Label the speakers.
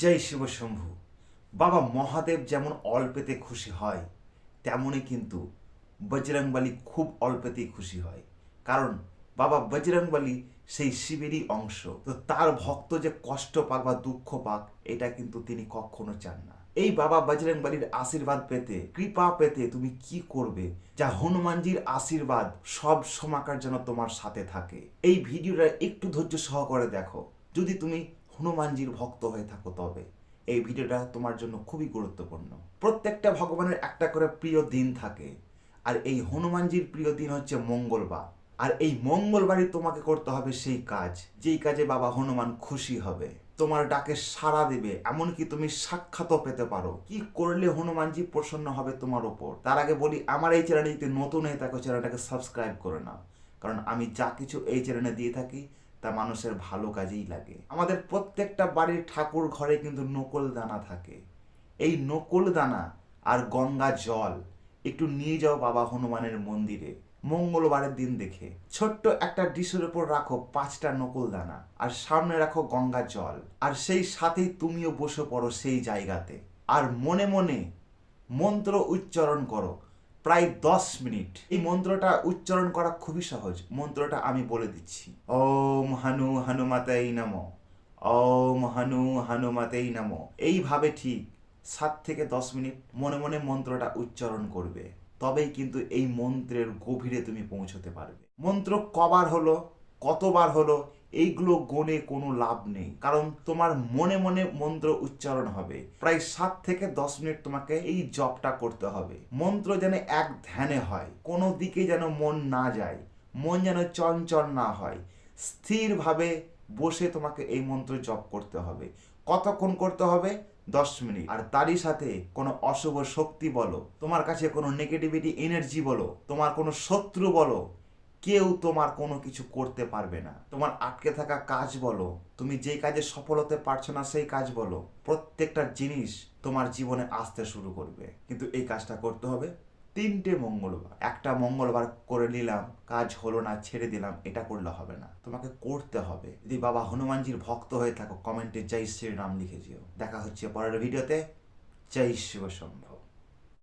Speaker 1: জয় শিব শম্ভু। বাবা মহাদেব যেমন অল্পেতে খুশি হয়, তেমনই কিন্তু বজরংবলী খুব অল্পেতেই খুশি হয়। কারণ বাবা বজরংবলী সেই শিবেরই অংশ। তো তার ভক্ত যে কষ্ট পাক বা দুঃখ পাক, এটা কিন্তু তিনি কখনো চান না। এই বাবা বজরংবলীর আশীর্বাদ পেতে, কৃপা পেতে তুমি কি করবে? যা হনুমানজির আশীর্বাদ সব সমাকার যেন তোমার সাথে থাকে। এই ভিডিওটা একটু ধৈর্য সহকারে দেখো। যদি তুমি হনুমানজির ভক্ত হয়ে থাকো তবে। এই ভিডিওটা তোমার জন্য খুবই গুরুত্বপূর্ণ। প্রত্যেকটা ভগবানের একটা করে প্রিয় দিন থাকে। আর এই হনুমানজির প্রিয় দিন হচ্ছে মঙ্গলবার। আর এই মঙ্গলবারই তোমাকে করতে হবে সেই কাজ। যেই কাজে বাবা হনুমান খুশি হবে। তোমার ডাকে সাড়া দেবে, এমনকি তুমি সাক্ষাৎও পেতে পারো। কি করলে হনুমানজি প্রসন্ন হবে তোমার ওপর? তার আগে বলি, আমার এই চ্যানেলে যদি নতুন হয়ে থাকো, চ্যানেলটাকে সাবস্ক্রাইব করে নাও। কারণ আমি যা কিছু এই চ্যানেলে দিয়ে থাকি তা মানুষের ভালো কাজেই লাগে। আমাদের প্রত্যেকটা বাড়ির ঠাকুর ঘরে কিন্তু নকল দানা থাকে। এই নকল দানা আর গঙ্গা জল একটু নিয়ে যাও বাবা হনুমানের মন্দিরে, মঙ্গলবারের দিন দেখে। ছোট্ট একটা ডিশের উপর রাখো পাঁচটা নকল দানা আর সামনে রাখো গঙ্গা জল। আর সেই সাথেই তুমিও বসে পড়ো সেই জায়গাতে। আর মনে মনে মন্ত্র উচ্চারণ করো প্রায় দশ মিনিট। এই মন্ত্রটা উচ্চারণ করা খুবই সহজ। মন্ত্রটা আমি বলে দিচ্ছি। ওম হানু হানুমাতাই নাম। ওম হানু হানুমাতেই নাম। এইভাবে ঠিক সাত থেকে দশ মিনিট মনে মনে মন্ত্রটা উচ্চারণ করবে। তবেই কিন্তু এই মন্ত্রের গভীরে তুমি পৌঁছতে পারবে। মন্ত্র কবার হলো? কতবার হলো, এইগুলো গনে কোনো লাভ নেই। কারণ তোমার মনে মনে মন্ত্র উচ্চারণ হবে। প্রায় সাত থেকে দশ মিনিট তোমাকে এই জপটা করতে হবে। মন্ত্র যেন এক ধ্যানে হয়, কোনো দিকে যেন মন না যায়, মন যেন চঞ্চল না হয়। স্থিরভাবে বসে তোমাকে এই মন্ত্র জপ করতে হবে। কতক্ষণ করতে হবে? দশ মিনিট। আর তারই সাথে কোনো অশুভ শক্তি বলো, তোমার কাছে কোনো নেগেটিভিটি এনার্জি বলো, তোমার কোনো শত্রু বলো কেউ তোমার কোনো কিছু করতে পারবে না। তোমার আটকে থাকা কাজ বলো, তুমি যেই কাজে সফল হতে পারছ না সেই কাজ বলো। প্রত্যেকটা জিনিস তোমার জীবনে আসতে শুরু করবে। কিন্তু এই কাজটা করতে হবে তিনটে মঙ্গলবার। একটা মঙ্গলবার করে নিলাম, কাজ হলো না, ছেড়ে দিলাম, এটা করলে হবে না। তোমাকে করতে হবে। যদি বাবা হনুমানজির ভক্ত হয়ে থাকো, কমেন্টে জয় শ্রীরাম লিখে যেও দেখা হচ্ছে পরের ভিডিওতে। জয় শিব শম্ভু